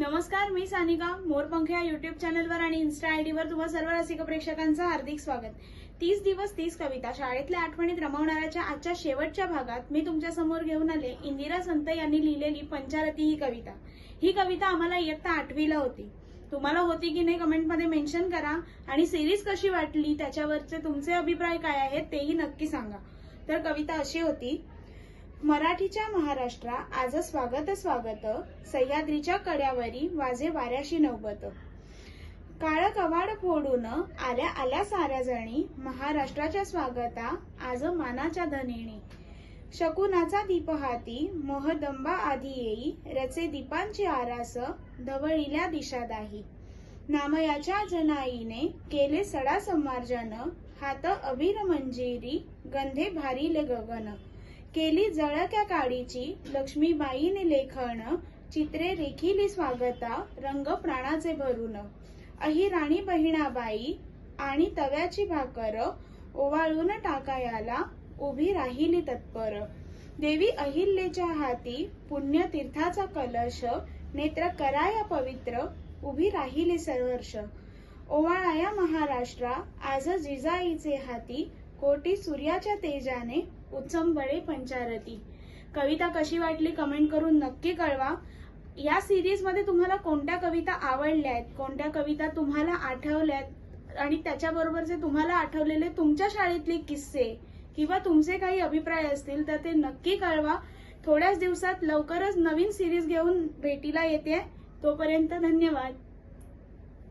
नमस्कार मी सानिका मोरपंख या युट्यूब चॅनलवर आणि इन्स्टा आयडीवर तुम्हा सर्व रसिक प्रेक्षकांचं हार्दिक स्वागत. तीस दिवस तीस कविता शाळेतल्या आठवणीत रमवणाऱ्याच्या आजच्या शेवटच्या भागात मी तुमच्यासमोर घेऊन आले इंदिरा संत यांनी लिहिलेली पंचारती ही कविता. ही कविता आम्हाला इयत्ता आठवीला होती. तुम्हाला होती की नाही कमेंटमध्ये मेन्शन करा आणि सिरीज कशी वाटली त्याच्यावरचे तुमचे अभिप्राय काय आहेत तेही नक्की सांगा. तर कविता अशी होती मराठीच्या महाराष्ट्रा आज स्वागत स्वागत सह्याद्रीच्या कड्यावरी वाजे वाऱ्याशी नवबत काळ कवाड फोडून आल्या आल्या साऱ्या जणी महाराष्ट्राच्या स्वागता आज मानाच्या धनिणी. शकुनाचा दीप हाती मोहदंबा आधी येई रचे दीपांची आरास धवळील्या दिशादाही नामयाच्या जनाईने केले सडा समार्जन हात अभिर मंजिरी गंधे भारीले गगन. केली जळक्या काडीची लक्ष्मीबाईने लेखन चित्रे रेखिली स्वागता रंग प्राणाचे भरून. अही राणी बहिणाबाई आणि तव्याची भाकर ओवाळून टाकायाला उभी राहिली तत्पर. देवी अहिल्याच्या हाती पुण्य तीर्थाचा कलश नेत्र कराया पवित्र उभी राहिली सर्वर्ष ओवाळाया महाराष्ट्रा आज जिजाईचे हाती कोटी सूर्याच्या तेजाने उचंबळे पंचारती. कविता कशी वाटली कमेंट करून नक्की कळवा. या सिरीजमध्ये तुम्हाला कोणत्या कविता आवडल्या आहेत कोणत्या कविता तुम्हाला आठवल्यात आणि त्याच्याबरोबर जे तुम्हाला आठवलेले तुमच्या शाळेतले किस्से किंवा तुमचे काही अभिप्राय असतील तर ते नक्की कळवा. थोड्याच दिवसात लवकरच नवीन सिरीज घेऊन भेटीला येते. तोपर्यंत धन्यवाद.